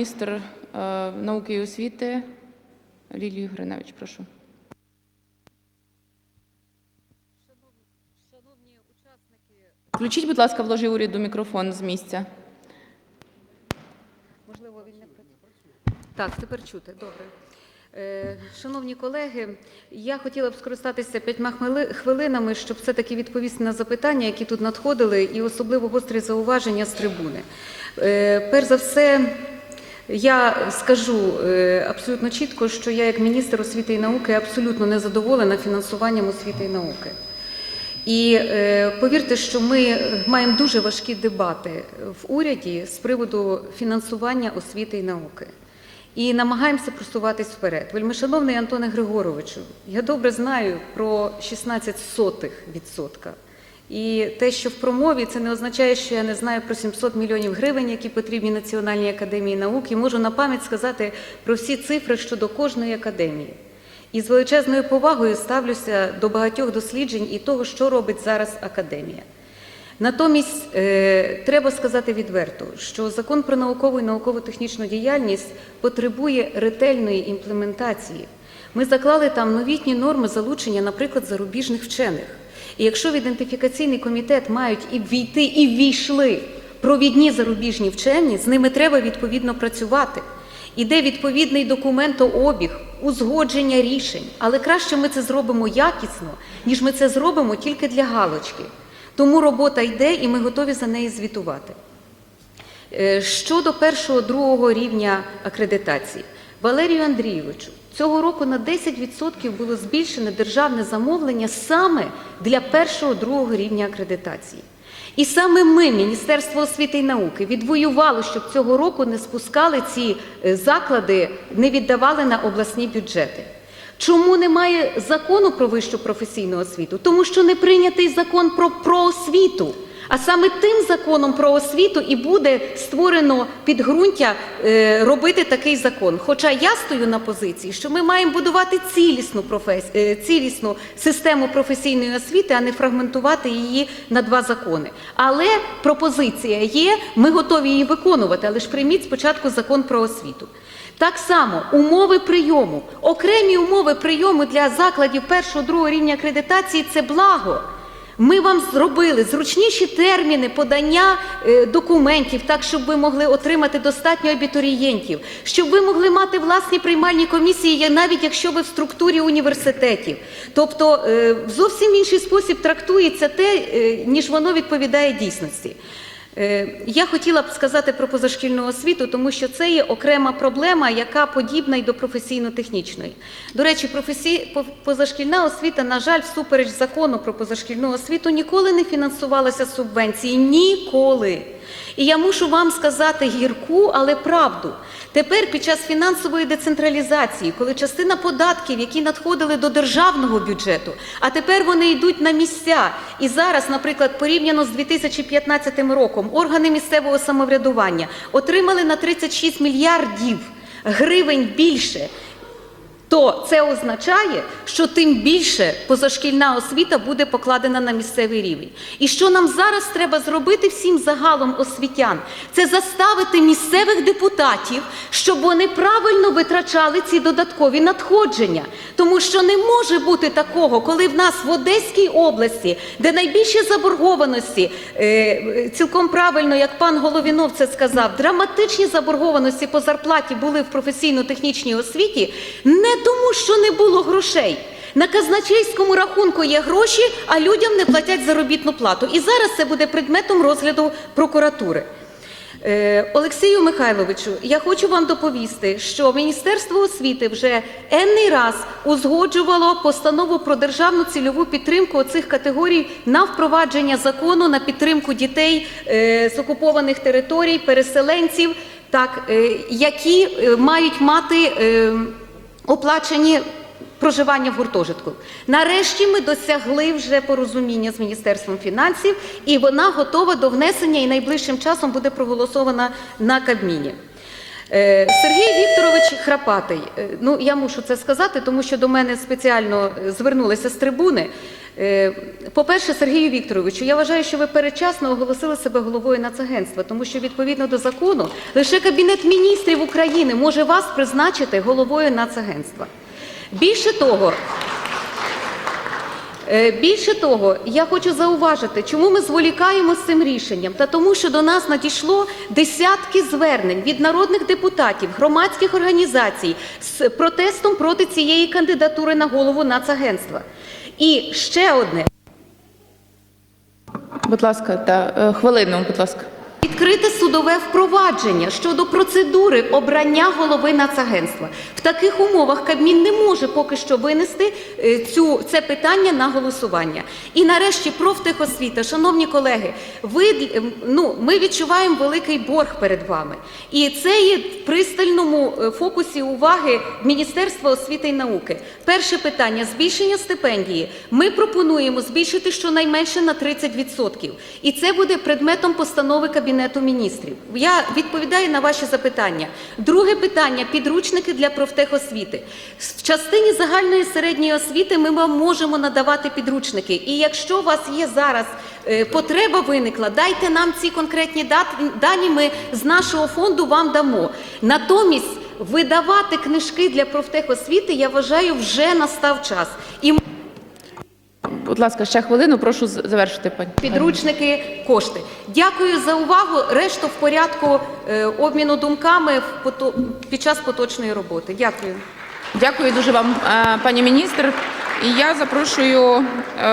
міністр е, науки і освіти Лілію Гриневич, прошу. Включіть, будь ласка, в ложі уряду мікрофон з місця. Можливо, він не працює. Так, тепер чути. Добре. Е, Шановні колеги, я хотіла б скористатися п'ятьма хвили- хвилинами, щоб все-таки відповісти на запитання, які тут надходили, і особливо гострі зауваження з трибуни. Е, Перш за все, я скажу е, абсолютно чітко, що я, як міністр освіти і науки, абсолютно не задоволена фінансуванням освіти і науки. І е, повірте, що ми маємо дуже важкі дебати в уряді з приводу фінансування освіти і науки. І намагаємося просуватись вперед. Вельмишановний Антоне Григоровичу, я добре знаю про 16 сотих відсотка. І те, що в промові, це не означає, що я не знаю про 700 мільйонів гривень, які потрібні Національній академії наук, і можу на пам'ять сказати про всі цифри щодо кожної академії. І з величезною повагою ставлюся до багатьох досліджень і того, що робить зараз академія. Натомість е, треба сказати відверто, що закон про наукову і науково-технічну діяльність потребує ретельної імплементації. Ми заклали там новітні норми залучення, наприклад, зарубіжних вчених. І якщо в ідентифікаційний комітет мають і ввійти, і ввійшли провідні зарубіжні вчені, з ними треба відповідно працювати. Іде відповідний документообіг, узгодження рішень, але краще ми це зробимо якісно, ніж ми це зробимо тільки для галочки. Тому робота йде, і ми готові за неї звітувати. Е, Щодо першого другого рівня акредитації, Валерію Андрійовичу, цього року на 10% було збільшене державне замовлення саме для першого другого рівня акредитації. І саме ми, Міністерство освіти і науки, відвоювало, щоб цього року не спускали ці е, заклади, не віддавали на обласні бюджети. Чому немає закону про вищу професійну освіту? Тому що не прийнятий закон про проосвіту. А саме тим законом про освіту і буде створено підґрунтя е, робити такий закон. Хоча я стою на позиції, що ми маємо будувати цілісну, профес... е, цілісну систему професійної освіти, а не фрагментувати її на два закони. Але пропозиція є, ми готові її виконувати, але ж прийміть спочатку закон про освіту. Так само умови прийому, окремі умови прийому для закладів першого другого рівня акредитації це благо. Ми вам зробили зручніші терміни подання е, документів, так щоб ви могли отримати достатньо абітурієнтів, щоб ви могли мати власні приймальні комісії, навіть якщо ви в структурі університетів. Тобто е, в зовсім інший спосіб трактується те, е, ніж воно відповідає дійсності. Е, Я хотіла б сказати про позашкільну освіту, тому що це є окрема проблема, яка подібна й до професійно-технічної. До речі, професій... позашкільна освіта, на жаль, всупереч закону про позашкільну освіту, ніколи не фінансувалася субвенції. Ніколи. І я мушу вам сказати гірку, але правду. Тепер під час фінансової децентралізації, коли частина податків, які надходили до державного бюджету, а тепер вони йдуть на місця. І зараз, наприклад, порівняно з 2015 роком, органи місцевого самоврядування отримали на 36 мільярдів гривень більше. То це означає, що тим більше позашкільна освіта буде покладена на місцевий рівень. І що нам зараз треба зробити всім загалом освітян? Це заставити місцевих депутатів, щоб вони правильно витрачали ці додаткові надходження. Тому що не може бути такого, коли в нас в Одеській області, де найбільші заборгованості, е, цілком правильно, як пан Головінов це сказав, драматичні заборгованості по зарплаті були в професійно-технічній освіті, не тому, що не було грошей. На казначейському рахунку є гроші, а людям не платять заробітну плату. І зараз це буде предметом розгляду прокуратури. Е, Олексію Михайловичу, я хочу вам доповісти, що Міністерство освіти вже енний раз узгоджувало постанову про державну цільову підтримку цих категорій на впровадження закону на підтримку дітей е, з окупованих територій, переселенців, так, е, які мають мати оплачені проживання в гуртожитку. Нарешті ми досягли вже порозуміння з Міністерством фінансів, і вона готова до внесення і найближчим часом буде проголосована на Кабміні. Е, Сергій Вікторович Храпатий. Е, Ну, я мушу це сказати, тому що до мене спеціально е, звернулися з трибуни. По-перше, Сергію Вікторовичу, я вважаю, що ви передчасно оголосили себе головою нацагентства, тому що відповідно до закону лише Кабінет міністрів України може вас призначити головою нацагентства. Більше того, Е, Більше того, я хочу зауважити, чому ми зволікаємо з цим рішенням. Та тому, що до нас надійшло десятки звернень від народних депутатів, громадських організацій з протестом проти цієї кандидатури на голову нацагентства. І ще одне. Будь ласка, та е, хвилину, будь ласка. Відкрите судове впровадження щодо процедури обрання голови нацагентства. В таких умовах Кабмін не може поки що винести е, цю, це питання на голосування. І нарешті профтехосвіта. Шановні колеги, ви, ну, ми відчуваємо великий борг перед вами. І це є в пристальному е, фокусі уваги Міністерства освіти і науки. Перше питання збільшення стипендії. Ми пропонуємо збільшити щонайменше на 30%. І це буде предметом постанови Кабінету міністрів. Я відповідаю на ваші запитання. Друге питання підручники для профтехосвіти. В частині загальної середньої освіти ми вам можемо надавати підручники. І якщо у вас є зараз е, потреба виникла, дайте нам ці конкретні дані. Ми з нашого фонду вам дамо. Натомість видавати книжки для профтехосвіти, я вважаю, вже настав час. І Будь ласка, ще хвилину, прошу завершити, пані. підручники, кошти. Дякую за увагу. Решту в порядку е, обміну думками під час поточної роботи. Дякую. Дякую дуже вам, е, пані міністр. І я запрошую е,